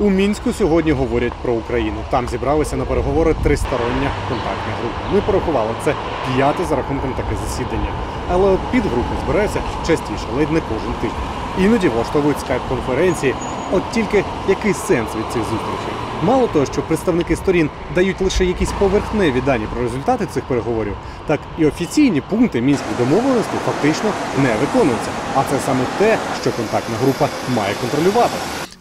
У мінську сьогодні говорять про Україну. Там зібралися на переговори тристороння контактна група. Ми порахували це п'яте за рахунком таке засідання. Але от підгрупи збираються частіше, ледь не кожен тиждень. Іноді влаштовують скайп-конференції. От тільки який сенс від цих зустрічей? Мало того, що представники сторін дають лише якісь поверхневі дані про результати цих переговорів, так і офіційні пункти мінських домовленостей фактично не виконуються. А це саме те, що контактна група має контролювати.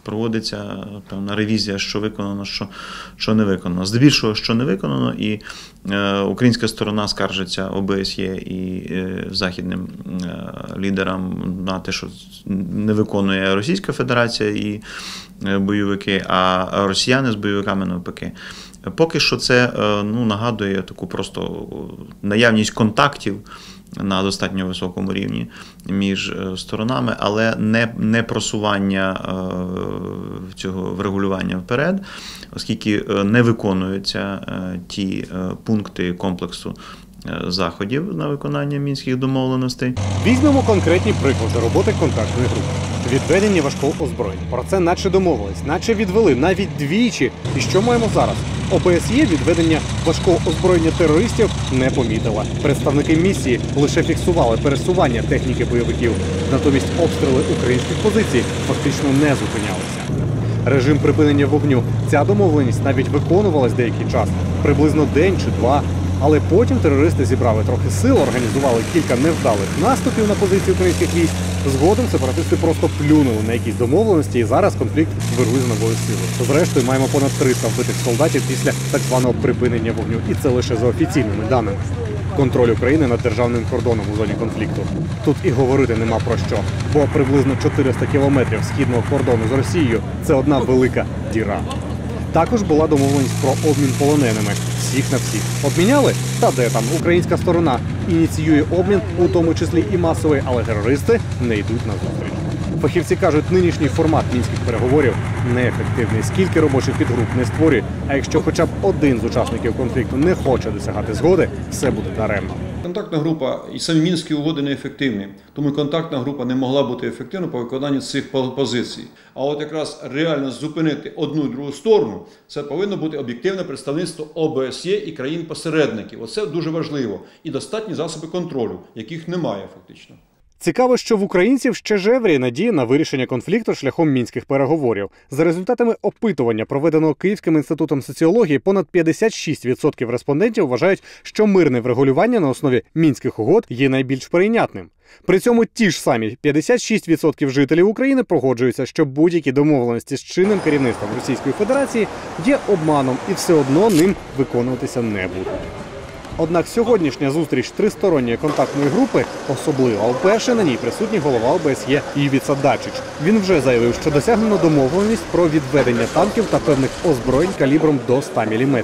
Проводиться певна ревізія, що виконано, що, що не виконано. Здебільшого, що не виконано, і е, українська сторона скаржиться ОБСЄ і е, західним е, лідерам на те, що не виконує Російська Федерація і е, бойовики, а росіяни з бойовиками навпаки. Поки що це е, ну, нагадує таку просто наявність контактів на достатньо високому рівні між е, сторонами, але не, не просування е, цього врегулювання вперед, оскільки е, не виконуються ті пункти комплексу заходів на виконання мінських домовленостей. Візьмемо конкретні приклади роботи контактної групи. Відведення важкого озброєння. Про це наче домовились, наче відвели навіть двічі. І що маємо зараз? ОБСЄ відведення важкого озброєння терористів не помітила. Представники місії лише фіксували пересування техніки бойовиків. Натомість обстріли українських позицій фактично не зупинялися. Режим припинення вогню. Ця домовленість навіть виконувалась деякий час, приблизно день чи два. Але потім терористи зібрали трохи сил, організували кілька невдалих наступів на позиції українських військ. Згодом сепаратисти просто плюнули на якісь домовленості, і зараз конфлікт вирує з новою силою. Зрештою, маємо понад 300 вбитих солдатів після так званого припинення вогню, і це лише за офіційними даними. Контроль України над державним кордоном у зоні конфлікту. Тут і говорити нема про що, бо приблизно 400 кілометрів східного кордону з Росією це одна велика діра. Також була домовленість про обмін полоненими всіх на всіх. Обміняли? Та де там українська сторона ініціює обмін, у тому числі і масовий, але терористи не йдуть на зустріч. Фахівці кажуть, нинішній формат мінських переговорів неефективний. Скільки робочих підгруп не створює, а якщо хоча б один з учасників конфлікту не хоче досягати згоди, все буде даремно. Контактна група і самі мінські угоди неефективні, тому контактна група не могла бути ефективною по виконанню цих позицій. А от якраз реально зупинити одну і другу сторону, це повинно бути об'єктивне представництво ОБСЄ і країн-посередників. Оце дуже важливо. І достатні засоби контролю, яких немає фактично. Цікаво, що в українців ще жевріє надія на вирішення конфлікту шляхом мінських переговорів. За результатами опитування, проведеного Київським інститутом соціології, понад 56% респондентів вважають, що мирне врегулювання на основі мінських угод є найбільш прийнятним. При цьому ті ж самі 56% жителів України погоджуються, що будь-які домовленості з чинним керівництвом Російської Федерації є обманом і все одно ним виконуватися не будуть. Однак сьогоднішня зустріч тристоронньої контактної групи особлива. Вперше на ній присутній голова ОБСЄ Івіца Дачич. Він вже заявив, що досягнено домовленість про відведення танків та певних озброєнь калібром до 100 мм.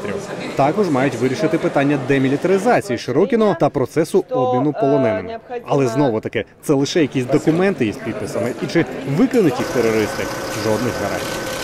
Також мають вирішити питання демілітаризації Широкіного та процесу обміну полоненими. Але знову таки це лише якісь документи із підписами. І чи викинуть їх терористи? Жодних гарантій.